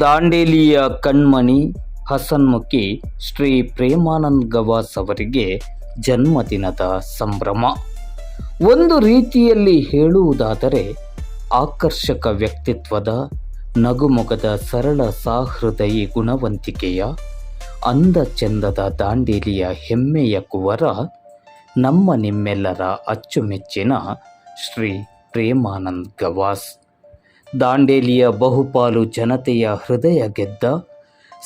ದಾಂಡೇಲಿಯ ಕಣ್ಮಣಿ ಹಸನ್ಮುಖಿ ಶ್ರೀ ಪ್ರೇಮಾನಂದ್ ಗವಾಸ್ ಅವರಿಗೆ ಜನ್ಮದಿನದ ಸಂಭ್ರಮ. ಒಂದು ರೀತಿಯಲ್ಲಿ ಹೇಳುವುದಾದರೆ, ಆಕರ್ಷಕ ವ್ಯಕ್ತಿತ್ವದ, ನಗುಮೊಗದ ಸರಳ ಸಾಹೃದಯಿ ಗುಣವಂತಿಕೆಯ, ಅಂದ ಚಂದದ ದಾಂಡೇಲಿಯ ಹೆಮ್ಮೆಯ ಕುವರ, ನಮ್ಮ ನಿಮ್ಮೆಲ್ಲರ ಅಚ್ಚುಮೆಚ್ಚಿನ ಶ್ರೀ ಪ್ರೇಮಾನಂದ್ ಗವಾಸ್. ದಾಂಡೇಲಿಯ ಬಹುಪಾಲು ಜನತೆಯ ಹೃದಯ ಗೆದ್ದ,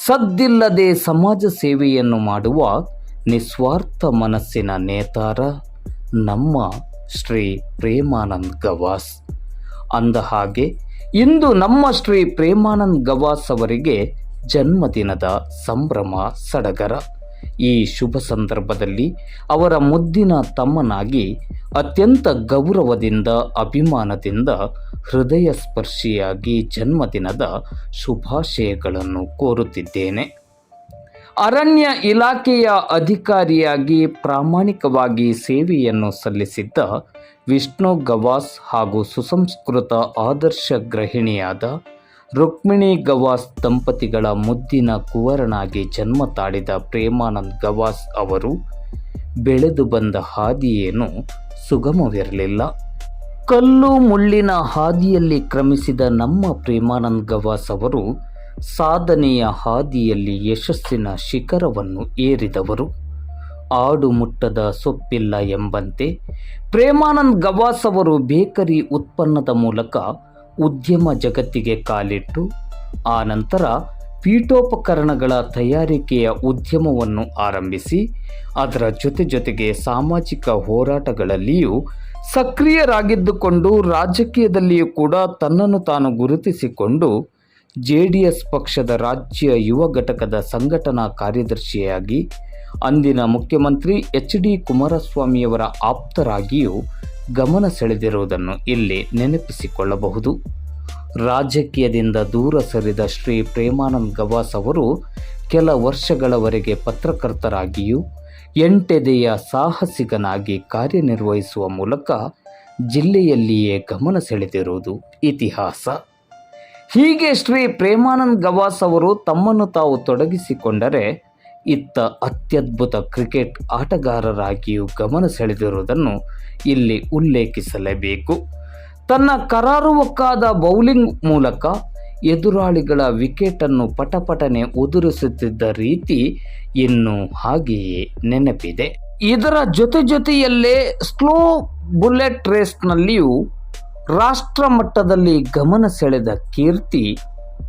ಸದ್ದಿಲ್ಲದೆ ಸಮಾಜ ಸೇವೆಯನ್ನು ಮಾಡುವ ನಿಸ್ವಾರ್ಥ ಮನಸ್ಸಿನ ನೇತಾರ ನಮ್ಮ ಶ್ರೀ ಪ್ರೇಮಾನಂದ್ ಗವಾಸ್. ಅಂದ ಹಾಗೆ, ಇಂದು ನಮ್ಮ ಶ್ರೀ ಪ್ರೇಮಾನಂದ್ ಗವಾಸ್ ಅವರಿಗೆ ಜನ್ಮದಿನದ ಸಂಭ್ರಮ ಸಡಗರ. ಈ ಶುಭ ಸಂದರ್ಭದಲ್ಲಿ ಅವರ ಮುದ್ದಿನ ತಮ್ಮನಾಗಿ ಅತ್ಯಂತ ಗೌರವದಿಂದ, ಅಭಿಮಾನದಿಂದ ಹೃದಯ ಸ್ಪರ್ಶಿಯಾಗಿ ಜನ್ಮದಿನದ ಶುಭಾಶಯಗಳನ್ನು ಕೋರುತ್ತಿದ್ದೇನೆ. ಅರಣ್ಯ ಇಲಾಖೆಯ ಅಧಿಕಾರಿಯಾಗಿ ಪ್ರಾಮಾಣಿಕವಾಗಿ ಸೇವೆಯನ್ನು ಸಲ್ಲಿಸಿದ್ದ ವಿಷ್ಣು ಗವಾಸ್ ಹಾಗೂ ಸುಸಂಸ್ಕೃತ ಆದರ್ಶ ಗೃಹಿಣಿಯಾದ ರುಕ್ಮಿಣಿ ಗವಾಸ್ ದಂಪತಿಗಳ ಮುದ್ದಿನ ಕುವರನಾಗಿ ಜನ್ಮ ತಾಳಿದ ಪ್ರೇಮಾನಂದ್ ಗವಾಸ್ ಅವರು ಬೆಳೆದು ಬಂದ ಹಾದಿಯೇನು ಸುಗಮವಿರಲಿಲ್ಲ. ಕಲ್ಲು ಮುಳ್ಳಿನ ಹಾದಿಯಲ್ಲಿ ಕ್ರಮಿಸಿದ ನಮ್ಮ ಪ್ರೇಮಾನಂದ್ ಗವಾಸ್ ಅವರು ಸಾಧನೆಯ ಹಾದಿಯಲ್ಲಿ ಯಶಸ್ಸಿನ ಶಿಖರವನ್ನು ಏರಿದವರು. ಆಡು ಮುಟ್ಟದ ಸೊಪ್ಪಿಲ್ಲ ಎಂಬಂತೆ ಪ್ರೇಮಾನಂದ್ ಗವಾಸ್ ಅವರು ಬೇಕರಿ ಉತ್ಪನ್ನದ ಮೂಲಕ ಉದ್ಯಮ ಜಗತ್ತಿಗೆ ಕಾಲಿಟ್ಟು, ಆ ನಂತರ ಪೀಠೋಪಕರಣಗಳ ತಯಾರಿಕೆಯ ಉದ್ಯಮವನ್ನು ಆರಂಭಿಸಿ, ಅದರ ಜೊತೆ ಜೊತೆಗೆ ಸಾಮಾಜಿಕ ಹೋರಾಟಗಳಲ್ಲಿಯೂ ಸಕ್ರಿಯರಾಗಿದ್ದುಕೊಂಡು ರಾಜಕೀಯದಲ್ಲಿಯೂ ಕೂಡ ತನ್ನನ್ನು ತಾನು ಗುರುತಿಸಿಕೊಂಡು, ಜೆ ಡಿ ಎಸ್ ಪಕ್ಷದ ರಾಜ್ಯ ಯುವ ಘಟಕದ ಸಂಘಟನಾ ಕಾರ್ಯದರ್ಶಿಯಾಗಿ, ಅಂದಿನ ಮುಖ್ಯಮಂತ್ರಿ ಎಚ್ ಡಿ ಕುಮಾರಸ್ವಾಮಿಯವರ ಆಪ್ತರಾಗಿಯೂ ಗಮನ ಸೆಳೆದಿರುವುದನ್ನು ಇಲ್ಲಿ ನೆನಪಿಸಿಕೊಳ್ಳಬಹುದು. ರಾಜಕೀಯದಿಂದ ದೂರ ಸರಿದ ಶ್ರೀ ಪ್ರೇಮಾನಂದ್ ಗವಾಸ್ ಅವರು ಕೆಲ ವರ್ಷಗಳವರೆಗೆ ಪತ್ರಕರ್ತರಾಗಿಯೂ, ಎಂಟೆದೆಯ ಸಾಹಸಿಗನಾಗಿ ಕಾರ್ಯನಿರ್ವಹಿಸುವ ಮೂಲಕ ಜಿಲ್ಲೆಯಲ್ಲಿಯೇ ಗಮನ ಸೆಳೆದಿರುವುದು ಇತಿಹಾಸ. ಹೀಗೆ ಶ್ರೀ ಪ್ರೇಮಾನಂದ್ ಗವಾಸ್ ಅವರು ತಮ್ಮನ್ನು ತಾವು ತೊಡಗಿಸಿಕೊಂಡರೆ ಇತ್ತ ಅತ್ಯದ್ಭುತ ಕ್ರಿಕೆಟ್ ಆಟಗಾರರಾಗಿಯೂ ಗಮನ ಸೆಳೆದಿರುವುದನ್ನು ಇಲ್ಲಿ ಉಲ್ಲೇಖಿಸಲೇಬೇಕು. ತನ್ನ ಕರಾರುವಕ್ಕಾದ ಬೌಲಿಂಗ್ ಮೂಲಕ ಎದುರಾಳಿಗಳ ವಿಕೆಟನ್ನು ಪಟಪಟನೆ ಉದುರಿಸುತ್ತಿದ್ದ ರೀತಿ ಇನ್ನು ಹಾಗೆಯೇ ನೆನಪಿದೆ. ಇದರ ಜೊತೆ ಜೊತೆಯಲ್ಲೇ ಸ್ಲೋ ಬುಲೆಟ್ ರೇಸ್ನಲ್ಲಿಯೂ ರಾಷ್ಟ್ರ ಮಟ್ಟದಲ್ಲಿ ಗಮನ ಸೆಳೆದ ಕೀರ್ತಿ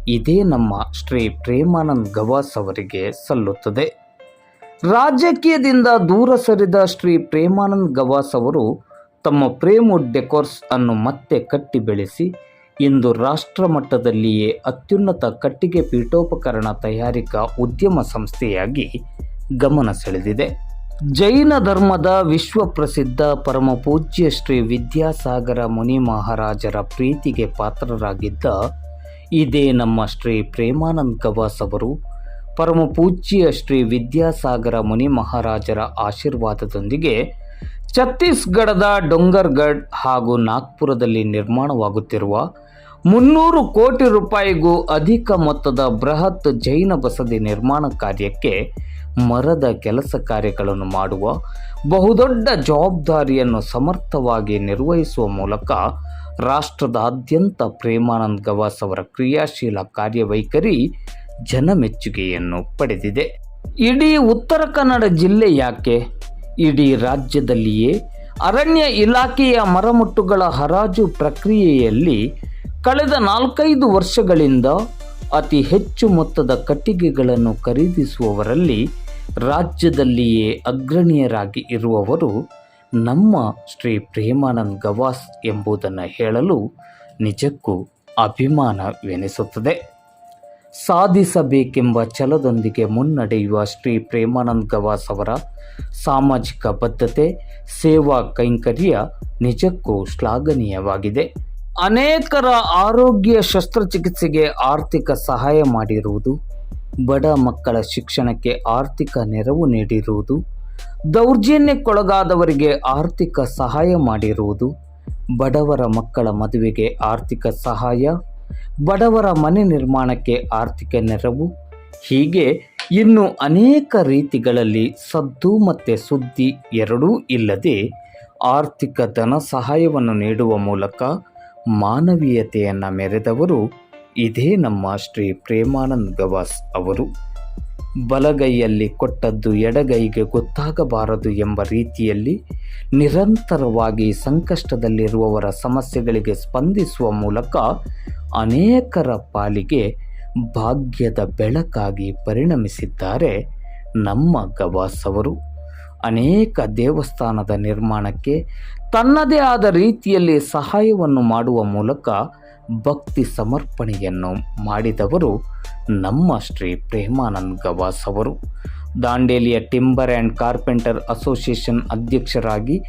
ಇದೇ ನಮ್ಮ ಶ್ರೀ ಪ್ರೇಮಾನಂದ್ ಗವಾಸ್ ಅವರಿಗೆ ಸಲ್ಲುತ್ತದೆ. ರಾಜಕೀಯದಿಂದ ದೂರ ಸರಿದ ಶ್ರೀ ಪ್ರೇಮಾನಂದ್ ಗವಾಸ್ ಅವರು ತಮ್ಮ ಪ್ರೇಮುಡ್ ಡೆಕೋರ್ಸ್ ಅನ್ನು ಮತ್ತೆ ಕಟ್ಟಿ ಬೆಳೆಸಿ ಇಂದು ರಾಷ್ಟ್ರ ಮಟ್ಟದಲ್ಲಿಯೇ ಅತ್ಯುನ್ನತ ಕಟ್ಟಿಗೆ ಪೀಠೋಪಕರಣ ತಯಾರಿಕಾ ಉದ್ಯಮ ಸಂಸ್ಥೆಯಾಗಿ ಗಮನ ಸೆಳೆದಿದೆ. ಜೈನ ಧರ್ಮದ ವಿಶ್ವ ಪ್ರಸಿದ್ಧ ಪರಮ ಪೂಜ್ಯ ಶ್ರೀ ವಿದ್ಯಾಸಾಗರ ಮುನಿ ಮಹಾರಾಜರ ಪ್ರೀತಿಗೆ ಪಾತ್ರರಾಗಿದ್ದ ಇದೇ ನಮ್ಮ ಶ್ರೀ ಪ್ರೇಮಾನಂದ್ ಗವಾಸ್ ಅವರು. ಪರಮ ಪೂಜ್ಯ ಶ್ರೀ ವಿದ್ಯಾಸಾಗರ ಮುನಿ ಮಹಾರಾಜರ ಆಶೀರ್ವಾದದೊಂದಿಗೆ ಛತ್ತೀಸ್ಗಢದ ಡೊಂಗರ್ಗಢ್ ಹಾಗೂ ನಾಗ್ಪುರದಲ್ಲಿ ನಿರ್ಮಾಣವಾಗುತ್ತಿರುವ ಮುನ್ನೂರು ಕೋಟಿ ರೂಪಾಯಿಗೂ ಅಧಿಕ ಮೊತ್ತದ ಬೃಹತ್ ಜೈನ ಬಸದಿ ನಿರ್ಮಾಣ ಕಾರ್ಯಕ್ಕೆ ಮರದ ಕೆಲಸ ಕಾರ್ಯಗಳನ್ನು ಮಾಡುವ ಬಹುದೊಡ್ಡ ಜವಾಬ್ದಾರಿಯನ್ನು ಸಮರ್ಥವಾಗಿ ನಿರ್ವಹಿಸುವ ಮೂಲಕ ರಾಷ್ಟ್ರದಾದ್ಯಂತ ಪ್ರೇಮಾನಂದ್ ಗವಾಸ್ ಅವರ ಕ್ರಿಯಾಶೀಲ ಕಾರ್ಯವೈಖರಿ ಜನಮೆಚ್ಚುಗೆಯನ್ನು ಪಡೆದಿದೆ. ಇಡೀ ಉತ್ತರ ಕನ್ನಡ ಜಿಲ್ಲೆ ಯಾಕೆ? ಇಡೀ ರಾಜ್ಯದಲ್ಲಿಯೇ ಅರಣ್ಯ ಇಲಾಖೆಯ ಮರಮುಟ್ಟುಗಳ ಹರಾಜು ಪ್ರಕ್ರಿಯೆಯಲ್ಲಿ ಕಳೆದ ನಾಲ್ಕೈದು ವರ್ಷಗಳಿಂದ ಅತಿ ಹೆಚ್ಚು ಮೊತ್ತದ ಕಟ್ಟಿಗೆಗಳನ್ನು ಖರೀದಿಸುವವರಲ್ಲಿ ರಾಜ್ಯದಲ್ಲಿಯೇ ಅಗ್ರಣಿಯರಾಗಿ ಇರುವವರು ನಮ್ಮ ಶ್ರೀ ಪ್ರೇಮಾನಂದ್ ಗವಾಸ್ ಎಂಬುದನ್ನು ಹೇಳಲು ನಿಜಕ್ಕೂ ಅಭಿಮಾನವೆನಿಸುತ್ತದೆ. ಸಾಧಿಸಬೇಕೆಂಬ ಛಲದೊಂದಿಗೆ ಮುನ್ನಡೆಯುವ ಶ್ರೀ ಪ್ರೇಮಾನಂದ್ ಗವಾಸ್ ಅವರ ಸಾಮಾಜಿಕ ಬದ್ಧತೆ, ಸೇವಾ ಕೈಂಕರ್ಯ ನಿಜಕ್ಕೂ ಶ್ಲಾಘನೀಯವಾಗಿದೆ. ಅನೇಕರ ಆರೋಗ್ಯ ಶಸ್ತ್ರಚಿಕಿತ್ಸೆಗೆ ಆರ್ಥಿಕ ಸಹಾಯ ಮಾಡಿರುವುದು, ಬಡ ಮಕ್ಕಳ ಶಿಕ್ಷಣಕ್ಕೆ ಆರ್ಥಿಕ ನೆರವು ನೀಡಿರುವುದು ದೌರ್ಜನ್ಯಕ್ಕೊಳಗಾದವರಿಗೆ ಆರ್ಥಿಕ ಸಹಾಯ ಮಾಡಿರುವುದು. ಬಡವರ ಮಕ್ಕಳ ಮದುವೆಗೆ ಆರ್ಥಿಕ ಸಹಾಯ. ಬಡವರ ಮನೆ ನಿರ್ಮಾಣಕ್ಕೆ ಆರ್ಥಿಕ ನೆರವು. ಹೀಗೆ ಇನ್ನು ಅನೇಕ ರೀತಿಗಳಲ್ಲಿ ಸದ್ದು ಮತ್ತು ಸುದ್ದಿ ಎರಡೂ ಇಲ್ಲದೆ ಆರ್ಥಿಕ ಧನ ಸಹಾಯವನ್ನು ನೀಡುವ ಮೂಲಕ ಮಾನವೀಯತೆಯನ್ನು ಮೆರೆದವರು ಇದೇ ನಮ್ಮ ಶ್ರೀ ಪ್ರೇಮಾನಂದ್ ಗವಾಸ್ ಅವರು. ಬಲಗೈಯಲ್ಲಿ ಕೊಟ್ಟದ್ದು ಎಡಗೈಗೆ ಗೊತ್ತಾಗಬಾರದು ಎಂಬ ರೀತಿಯಲ್ಲಿ ನಿರಂತರವಾಗಿ ಸಂಕಷ್ಟದಲ್ಲಿರುವವರ ಸಮಸ್ಯೆಗಳಿಗೆ ಸ್ಪಂದಿಸುವ ಮೂಲಕ ಅನೇಕರ ಪಾಲಿಗೆ ಭಾಗ್ಯದ ಬೆಳಕಾಗಿ ಪರಿಣಮಿಸಿದ್ದಾರೆ ನಮ್ಮ ಗವಾಸ್ ಅವರು ಅನೇಕ ದೇವಸ್ಥಾನದ ನಿರ್ಮಾಣಕ್ಕೆ ತನ್ನದೇ ಆದ ರೀತಿಯಲ್ಲಿ ಸಹಾಯವನ್ನು ಮಾಡುವ ಮೂಲಕ ಭಕ್ತಿ ಸಮರ್ಪಣೆಯನ್ನು ಮಾಡಿದವರು ನಮ್ಮ ಶ್ರೀ ಪ್ರೇಮಾನಂದ್ ಗವಾಸ್ ಅವರು ದಾಂಡೇಲಿಯ ಟಿಂಬರ್ ಆ್ಯಂಡ್ ಕಾರ್ಪೆಂಟರ್ ಅಸೋಸಿಯೇಷನ್ ಅಧ್ಯಕ್ಷರಾಗಿ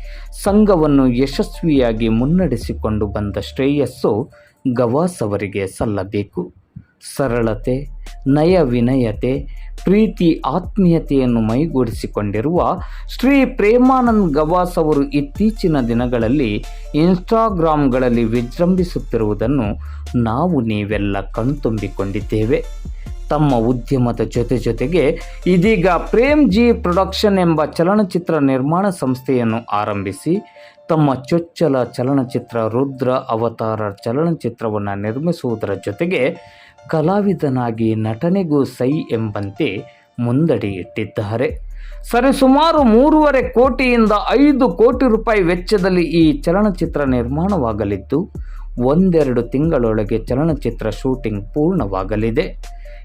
ಸಂಘವನ್ನು ಯಶಸ್ವಿಯಾಗಿ ಮುನ್ನಡೆಸಿಕೊಂಡು ಬಂದ ಶ್ರೇಯಸ್ಸು ಗವಾಸ್ ಅವರಿಗೆ ಸಲ್ಲಬೇಕು. ಸರಳತೆ ನಯ ವಿನಯತೆ ಪ್ರೀತಿ ಆತ್ಮೀಯತೆಯನ್ನು ಮೈಗೂಡಿಸಿಕೊಂಡಿರುವ ಶ್ರೀ ಪ್ರೇಮಾನಂದ್ ಗವಾಸ್ ಅವರು ಇತ್ತೀಚಿನ ದಿನಗಳಲ್ಲಿ ಇನ್ಸ್ಟಾಗ್ರಾಮ್ಗಳಲ್ಲಿ ವಿಜೃಂಭಿಸುತ್ತಿರುವುದನ್ನು ನಾವು ನೀವೆಲ್ಲ ಕಣ್ತುಂಬಿಕೊಂಡಿದ್ದೇವೆ. ತಮ್ಮ ಉದ್ಯಮದ ಜೊತೆ ಜೊತೆಗೆ ಇದೀಗ ಪ್ರೇಮ್ ಜಿ ಪ್ರೊಡಕ್ಷನ್ ಎಂಬ ಚಲನಚಿತ್ರ ನಿರ್ಮಾಣ ಸಂಸ್ಥೆಯನ್ನು ಆರಂಭಿಸಿ, ತಮ್ಮ ಚೊಚ್ಚಲ ಚಲನಚಿತ್ರ ರುದ್ರ ಅವತಾರ ಚಲನಚಿತ್ರವನ್ನು ನಿರ್ಮಿಸುವುದರ ಜೊತೆಗೆ ಕಲಾವಿದನಾಗಿ ನಟನೆಗೂ ಸೈ ಎಂಬಂತೆ ಮುಂದಡಿ ಇಟ್ಟಿದ್ದಾರೆ. ಸರಿಸುಮಾರು ಮೂರುವರೆ ಕೋಟಿಯಿಂದ ಐದು ಕೋಟಿ ರೂಪಾಯಿ ವೆಚ್ಚದಲ್ಲಿ ಈ ಚಲನಚಿತ್ರ ನಿರ್ಮಾಣವಾಗಲಿದ್ದು, ಒಂದೆರಡು ತಿಂಗಳೊಳಗೆ ಚಲನಚಿತ್ರ ಶೂಟಿಂಗ್ ಪೂರ್ಣವಾಗಲಿದೆ.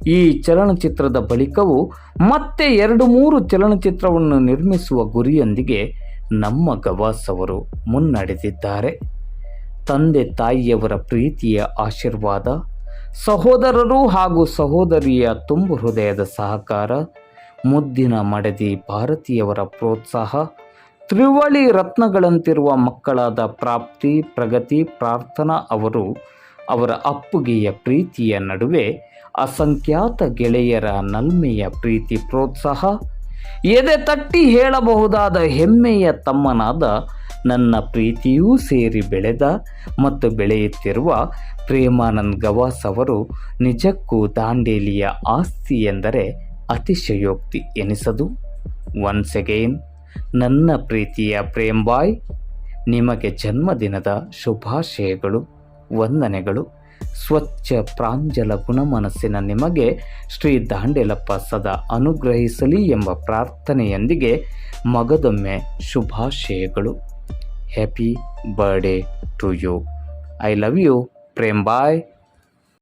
ಈ ಚಲನಚಿತ್ರದ ಬಳಿಕವೂ ಮತ್ತೆ ಎರಡು ಮೂರು ಚಲನಚಿತ್ರವನ್ನು ನಿರ್ಮಿಸುವ ಗುರಿಯೊಂದಿಗೆ ನಮ್ಮ ಗವಾಸ್ ಅವರು ಮುನ್ನಡೆದಿದ್ದಾರೆ. ತಂದೆ ತಾಯಿಯವರ ಪ್ರೀತಿಯ ಆಶೀರ್ವಾದ ಸಹೋದರರು ಹಾಗೂ ಸಹೋದರಿಯ ತುಂಬು ಹೃದಯದ ಸಹಕಾರ, ಮುದ್ದಿನ ಮಡದಿ ಭಾರತೀಯವರ ಪ್ರೋತ್ಸಾಹ, ತ್ರಿವಳಿ ರತ್ನಗಳಂತಿರುವ ಮಕ್ಕಳಾದ ಪ್ರಾಪ್ತಿ, ಪ್ರಗತಿ, ಪ್ರಾರ್ಥನಾ ಅವರು ಅವರ ಅಪ್ಪುಗೆಯ ಪ್ರೀತಿಯ ನಡುವೆ ಅಸಂಖ್ಯಾತ ಗೆಳೆಯರ ನಲ್ಮೆಯ ಪ್ರೀತಿ ಪ್ರೋತ್ಸಾಹ, ಎದೆ ತಟ್ಟಿ ಹೇಳಬಹುದಾದ ಹೆಮ್ಮೆಯ ತಮ್ಮನಾದ ನನ್ನ ಪ್ರೀತಿಯೂ ಸೇರಿ ಬೆಳೆದ ಮತ್ತು ಬೆಳೆಯುತ್ತಿರುವ ಪ್ರೇಮಾನಂದ್ ಗವಾಸ್ ಅವರು ನಿಜಕ್ಕೂ ದಾಂಡೇಲಿಯ ಆಸ್ತಿ ಎಂದರೆ ಅತಿಶಯೋಕ್ತಿ ಎನಿಸದು. ಒನ್ಸ್ ಅಗೈನ್ ನನ್ನ ಪ್ರೀತಿಯ ಪ್ರೇಮ್ ಬಾಯ್ ನಿಮಗೆ ಜನ್ಮದಿನದ ಶುಭಾಶಯಗಳು, ವಂದನೆಗಳು. ಸ್ವಚ್ಛ ಪ್ರಾಂಜಲ ಗುಣಮನಸ್ಸಿನ ನಿಮಗೆ ಶ್ರೀ ದಾಂಡೇಲಪ್ಪ ಸದಾ ಅನುಗ್ರಹಿಸಲಿ ಎಂಬ ಪ್ರಾರ್ಥನೆಯೊಂದಿಗೆ ಮಗದೊಮ್ಮೆ ಶುಭಾಶಯಗಳು. happy birthday to you. I love you. Prem bye.